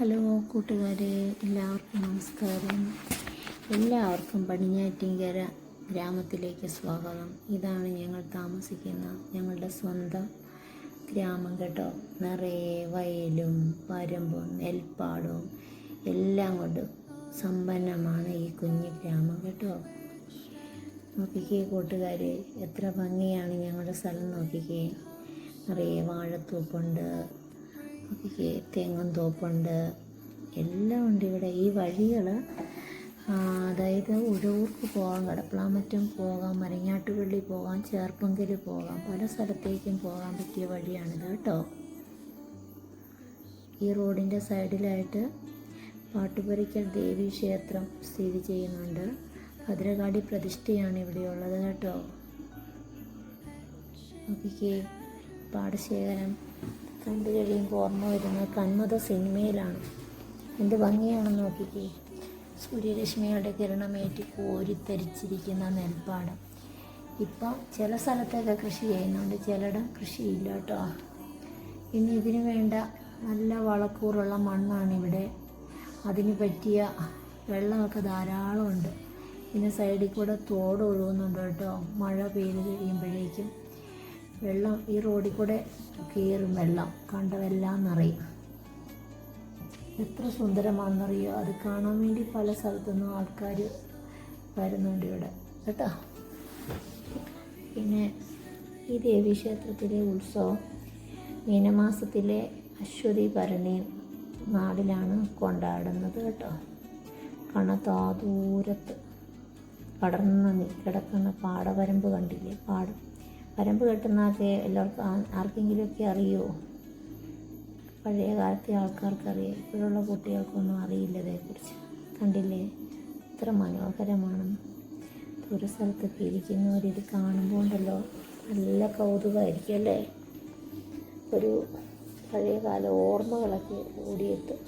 Hello കൂട്ടുകാരെ എല്ലാവർക്കും നമസ്കാരം. എല്ലാവർക്കും പടിഞ്ഞാറ്റിങ്കര ഗ്രാമത്തിലേക്ക് സ്വാഗതം. ഇതാണ് ഞങ്ങൾ താമസിക്കുന്ന ഞങ്ങളുടെ സ്വന്തം ഗ്രാമം കേട്ടോ. നിറയെ വയലും വരമ്പും നെൽപ്പാടവും എല്ലാം കൊണ്ട് സമ്പന്നമാണ് ഈ കുഞ്ഞു ഗ്രാമം കേട്ടോ. നോക്കിക്കേ കൂട്ടുകാരെ എത്ര ഭംഗിയാണ് ഞങ്ങളുടെ സ്ഥലം നോക്കിക്കേ. നിറയെ വാഴത്തോപ്പുണ്ട് തെങ്ങും തോപ്പുണ്ട്. എല്ലാം ഉണ്ട് ഇവിടെ. ഈ വഴികൾ അതായത് ഉഴവൂർക്ക് പോകാം കടപ്പളാമറ്റം പോകാം മരങ്ങാട്ടുപള്ളി പോകാം ചേർപ്പങ്കൽ പോകാം പല സ്ഥലത്തേക്കും പോകാൻ പറ്റിയ വഴിയാണിത് കേട്ടോ. ഈ റോഡിന്റെ സൈഡിലായിട്ട് പാട്ടുപുരയ്ക്കൽ ദേവി ക്ഷേത്രം സ്ഥിതി ചെയ്യുന്നുണ്ട്. ഭദ്രകാളി പ്രതിഷ്ഠയാണ് ഇവിടെയുള്ളത് കേട്ടോ. നോക്കിക്കേ. പാടശേഖരം കണ്ടു കഴിയുമ്പോൾ ഓർമ്മ വരുന്നത് കന്മത സിനിമയിലാണ്. എന്ത് ഭംഗിയാണെന്ന് നോക്കിക്കേ. സൂര്യരശ്മികളുടെ കിരണമേറ്റ് കോരിത്തരിച്ചിരിക്കുന്ന നെൽപ്പാടം. ഇപ്പം ചില സ്ഥലത്തൊക്കെ കൃഷി ചെയ്യുന്നുണ്ട്. ചിലയിടം കൃഷിയില്ല കേട്ടോ ഇനി ഇതിന് വേണ്ട നല്ല വളക്കൂറുള്ള മണ്ണാണ് ഇവിടെ. അതിന് പറ്റിയ വെള്ളമൊക്കെ ധാരാളമുണ്ട്. പിന്നെ സൈഡിൽ കൂടെ തോട് ഒഴുകുന്നുണ്ട് കേട്ടോ മഴ പെയ്ത് കഴിയുമ്പോഴേക്കും. വെള്ളം ഈ റോഡിൽ കൂടെ കയറും വെള്ളം. കണ്ടതെല്ലാം നിറയും. എത്ര സുന്ദരമാണെന്നറിയോ? അത് കാണാൻ വേണ്ടി പല സ്ഥലത്തുനിന്നും ആൾക്കാർ വരുന്നുണ്ട് ഇവിടെ. കേട്ടോ? പിന്നെ ഈ ദേവീക്ഷേത്രത്തിലെ ഉത്സവം മീനമാസത്തിലെ അശ്വതി ഭരണി നാടിലാണ് കൊണ്ടാടുന്നത് കേട്ടോ. കണത്താ ദൂരത്ത് പടർന്ന് കിടക്കുന്ന പാടവരമ്പ് കണ്ടില്ലേ? പാടം. വരമ്പ് കെട്ടുന്നതൊക്കെ എല്ലാവർക്കും ആർക്കെങ്കിലും ആർക്കെങ്കിലുമൊക്കെ അറിയുമോ? പഴയ കാലത്തെ ആൾക്കാർക്ക് അറിയാം ഇപ്പോഴുള്ള കുട്ടികൾക്കൊന്നും അറിയില്ല ഇതേക്കുറിച്ച്. കണ്ടില്ലേ? എത്ര മനോഹരമാണ്. ഒരു സ്ഥലത്തൊക്കെ ഇരിക്കുന്നവരിത് കാണുമ്പോൾ ഉണ്ടല്ലോ നല്ല കൗതുകമായിരിക്കും അല്ലേ? ഒരു പഴയകാല ഓർമ്മകളൊക്കെ ഓടിയെത്തും.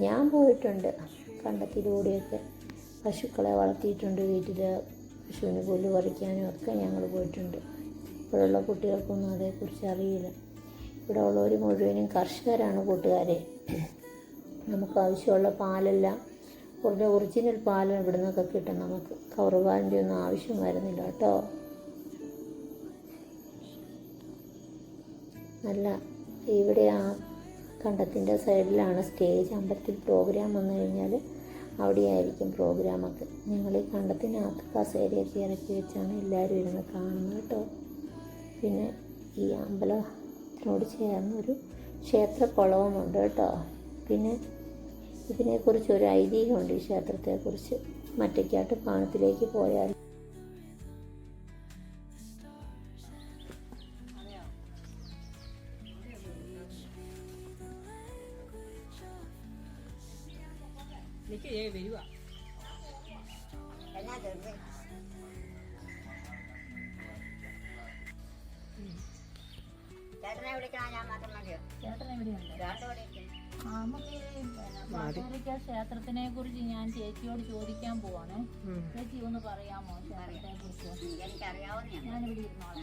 ഞാൻ പോയിട്ടുണ്ട്. കണ്ടത്തിലൂടെയൊക്കെ പശുക്കളെ വളർത്തിയിട്ടുണ്ട് വീട്ടിൽ പശുവിന് പുല്ല് പറിക്കാനും ഒക്കെ ഞങ്ങൾ പോയിട്ടുണ്ട്. ഇപ്പോഴുള്ള കുട്ടികൾക്കൊന്നും അതേക്കുറിച്ച് അറിയില്ല. ഇവിടെ ഉള്ളവർ മുഴുവനും കർഷകരാണ് കൂട്ടുകാരെ. നമുക്ക് ആവശ്യമുള്ള പാലെല്ലാം കുറഞ്ഞ ഒറിജിനൽ പാലും ഇവിടെ നിന്നൊക്കെ കിട്ടും നമുക്ക് കവർ ഒന്നും ആവശ്യം വരുന്നില്ല കേട്ടോ. നല്ല ഇവിടെ ആ കണ്ടത്തിന്റെ സൈഡിലാണ് സ്റ്റേജ്. അമ്പലത്തിൽ പ്രോഗ്രാം വന്നു കഴിഞ്ഞാൽ അവിടെയായിരിക്കും പ്രോഗ്രാമൊക്കെ ഞങ്ങൾ ഈ കണ്ടത്തിനകത്ത് കസേരയൊക്കെ ഇറക്കി വെച്ചാണ് എല്ലാവരും ഇരുന്ന് കാണുന്നത് കേട്ടോ. പിന്നെ ഈ അമ്പലത്തിനോട് ചേർന്ന് ഒരു ക്ഷേത്രക്കുളവുമുണ്ട് കേട്ടോ. പിന്നെ ഇതിനെക്കുറിച്ച് ഒരു ഐതിഹ്യമുണ്ട് ഈ ക്ഷേത്രത്തെക്കുറിച്ച്. മറ്റേക്കാട്ട് പാണത്തിലേക്ക് പോയാൽ. എനിക്ക് വരുവാ. ചേട്ടനെ വിളിക്കണം ഞാൻ മാത്രം മതിയോ ചേട്ടൻ എവിടെയുണ്ട് ചേട്ടൻ ഇവിടെ ഇരിക്കുന്നു. നമുക്ക് പാട്ടൂരിക്കൽ ക്ഷേത്രത്തിനെ കുറിച്ച് ഞാൻ ചേച്ചിയോട് ചോദിക്കാൻ പോവാണ്. ചേച്ചി ഒന്ന് പറയാമോ ക്ഷേത്രത്തെ കുറിച്ച്? ഞാനിവിടെ ഇരുന്നോളാം.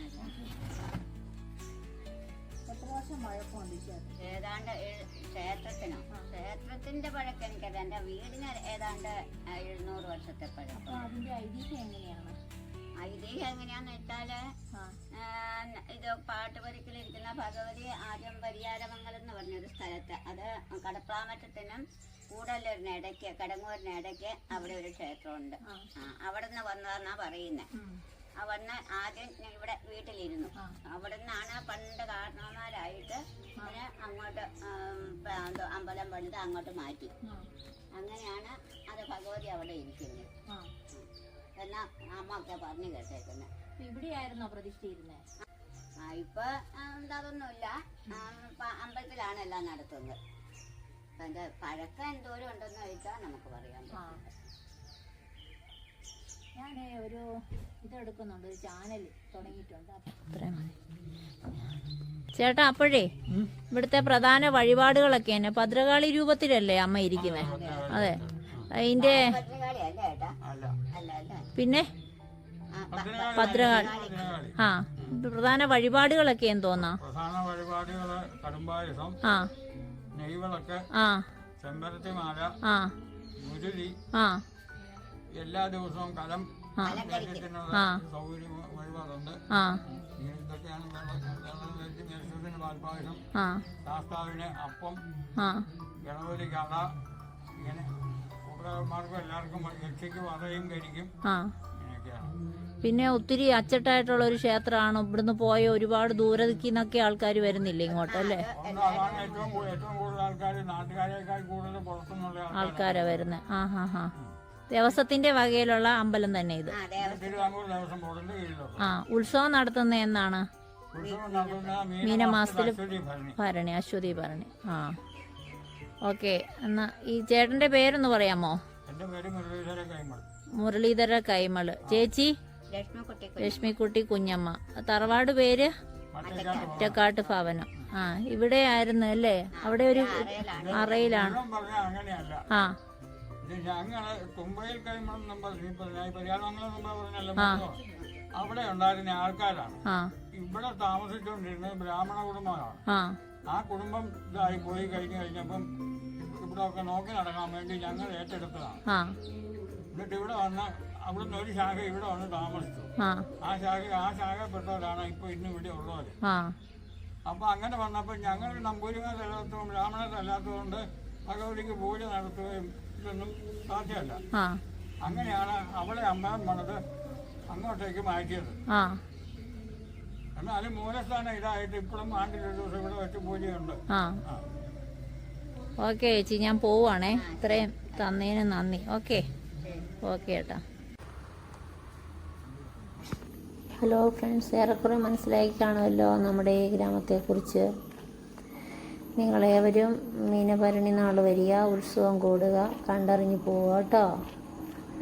എത്ര വർഷം വഴക്കമുണ്ട് ക്ഷേത്രം ഏതാണ്ട് ക്ഷേത്രത്തിനോ? ക്ഷേത്രത്തിന്റെ പഴക്കം എനിക്കറിയാം. എന്റെ വീടിന് ഏതാണ്ട് എഴുന്നൂറ് വർഷത്തെ പഴക്കം. അതിന്റെ ഐതിഹ്യം എങ്ങനെയാണ് ഐതിഹ്യം എങ്ങനെയാന്ന് വെച്ചാൽ ഇത് പാട്ട് ഇത് പാട്ടുപരിക്കലിരിക്കുന്ന ഭഗവതി ആദ്യം പരിയാരമംഗലം എന്ന് പറഞ്ഞൊരു സ്ഥലത്ത്. അത് കടപ്പാമറ്റത്തിനും കൂടല്ലൂരിന് ഇടയ്ക്ക് കടങ്ങൂരിന് ഇടയ്ക്ക് അവിടെ ഒരു ക്ഷേത്രമുണ്ട്. അവിടെ നിന്ന് വന്നതെന്നാ പറയുന്നത്. അവിടുന്ന് ആദ്യം ഇവിടെ വീട്ടിലിരുന്നു. അവിടെ നിന്നാണ് പണ്ട് കാരണവന്മാരായിട്ട് അങ്ങനെ അങ്ങോട്ട് അമ്പലം പണിത് അങ്ങോട്ട് മാറ്റി. അങ്ങനെയാണ് അത് ഭഗവതി അവിടെ ഇരിക്കുന്നത്. എന്നാ അമ്മ ഒക്കെ പറഞ്ഞു കേട്ടേക്കുന്നത് അപ്പൊ ഇവിടെയായിരുന്നോ ആ ഇപ്പൊ എന്താ അതൊന്നുമില്ല. അമ്പലത്തിലാണ് എല്ലാം നടത്തുന്നത്. അതിന്റെ പഴക്കം എന്തോരം ഉണ്ടെന്ന് ചോദിച്ചാൽ നമുക്ക് പറയാൻ പറ്റില്ല ഞാൻ ഒരു ഇതെടുക്കുന്നുണ്ട് ഒരു ചാനൽ തുടങ്ങിയിട്ടുണ്ട്. അത്രയും മതി. ചേട്ടാ അപ്പോഴേ ഇവിടുത്തെ പ്രധാന വഴിപാടുകളൊക്കെ തന്നെ ഭദ്രകാളി രൂപത്തിലല്ലേ അമ്മ ഇരിക്കുന്നത് അതെ. അതിന്റെ ഭദ്രകാളി അല്ല അല്ല. അല്ല അല്ല. പിന്നെ? ഭദ്രകാളി ആ പ്രധാന വഴിപാടുകളൊക്കെ എന്തോന്നാ പ്രധാന വഴിപാടുകൾ കടുംബായുധം ആ. നെയ്വിളക്ക് ആ. ചെമ്പരത്തിമാല ആ. മുരളി ആ. എല്ലാ ദിവസവും കലം. സൗകര്യം വഴിപാടുണ്ട്. ഇതൊക്കെയാണ് പാൽപ്പായസം ശാസ്താവിന് അപ്പം ആ. ഗണപതി കട ഇങ്ങനെ എല്ലാവർക്കും കഴിക്കും. ആ. പിന്നെ ഒത്തിരി അച്ചട്ടായിട്ടുള്ള ഒരു ക്ഷേത്രമാണ്. ഇവിടുന്ന് പോയ ഒരുപാട് ദൂരത്തിൽ നിന്നൊക്കെ ആൾക്കാർ വരുന്നില്ല ഇങ്ങോട്ട് അല്ലേ? ആൾക്കാരാ വരുന്നത് ആ ഹാ ഹാ. ദേവസ്വത്തിന്റെ വകയിലുള്ള അമ്പലം തന്നെ ഇത്. ആ ഉത്സവം നടത്തുന്ന എന്നാണ് മീനമാസത്തിൽ ഭരണി അശ്വതി ഭരണി. ആ. ഓക്കെ എന്നാ ഈ ചേട്ടന്റെ പേരൊന്ന് പറയാമോ? മുരളീധര കൈമൾ. മുരളീധര കൈമൾ ചേച്ചി? ലക്ഷ്മിക്കുട്ടി കുഞ്ഞമ്മ. തറവാട് പേര്? ഒറ്റക്കാട്ട് ഭവനം. ആ ഇവിടെ ആയിരുന്നു അല്ലേ? അവിടെ ഒരു അറയിലാണ്. ആ. അവിടെ ഉണ്ടായിരുന്ന ആൾക്കാരാണ്. ആ. ഇവിടെ താമസിച്ചുകൊണ്ടിരുന്നത് ബ്രാഹ്മണ കുടുംബമാണ് ആ കുടുംബം ഇതായി പോയി കഴിഞ്ഞു കഴിഞ്ഞപ്പം ഇവിടെ ഒക്കെ നോക്കി നടക്കാൻ വേണ്ടി ഞങ്ങൾ ഏറ്റെടുത്തതാണ്. എന്നിട്ട് ഇവിടെ വന്ന് അവിടുന്ന് ഒരു ശാഖ ഇവിടെ വന്ന് താമസിച്ചു. ആ. ശാഖ ആ ശാഖപ്പെട്ടവരാണ് ഇപ്പൊ ഇന്ന് ഇവിടെ ഉള്ളവര്. അപ്പൊ അങ്ങനെ വന്നപ്പോൾ ഞങ്ങൾ നമ്പൂരിമാരല്ലാത്തതും ബ്രാഹ്മണരല്ലാത്തതുകൊണ്ട് ഭഗവതിക്ക് പൂജ നടത്തുകയും ഇതൊന്നും സാധ്യമല്ല. അങ്ങനെയാണ് അവളെ അമ്മ പണിത് അങ്ങോട്ടേക്ക് മാറ്റിയത്. എന്നാലും മൂലസ്ഥാനം ഇതായിട്ട് ഇപ്പോഴും ആണ്ടിലൊരു ദിവസം ഇവിടെ വെച്ച് പൂജയുണ്ട്. ആ. ആ. ഓക്കെ ചേച്ചി ഞാൻ പോവാണേ ഇത്രയും തന്നതിന് നന്ദി. ഓക്കെ. ഓക്കെ ഏട്ടാ ഹലോ ഫ്രണ്ട്സ്. ഏറെക്കുറെ മനസ്സിലായി കാണുമല്ലോ നമ്മുടെ ഈ ഗ്രാമത്തെക്കുറിച്ച്. നിങ്ങളേവരും മീനഭരണി നാൾ വരിക ഉത്സവം കൂടുക കണ്ടറിഞ്ഞു പോവാട്ടോ കേട്ടോ.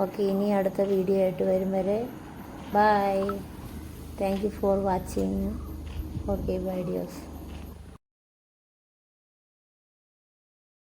ഓക്കെ ഇനി അടുത്ത വീഡിയോ ആയിട്ട് വരും വരെ. Bye. Thank you for watching. Okay, bye videos.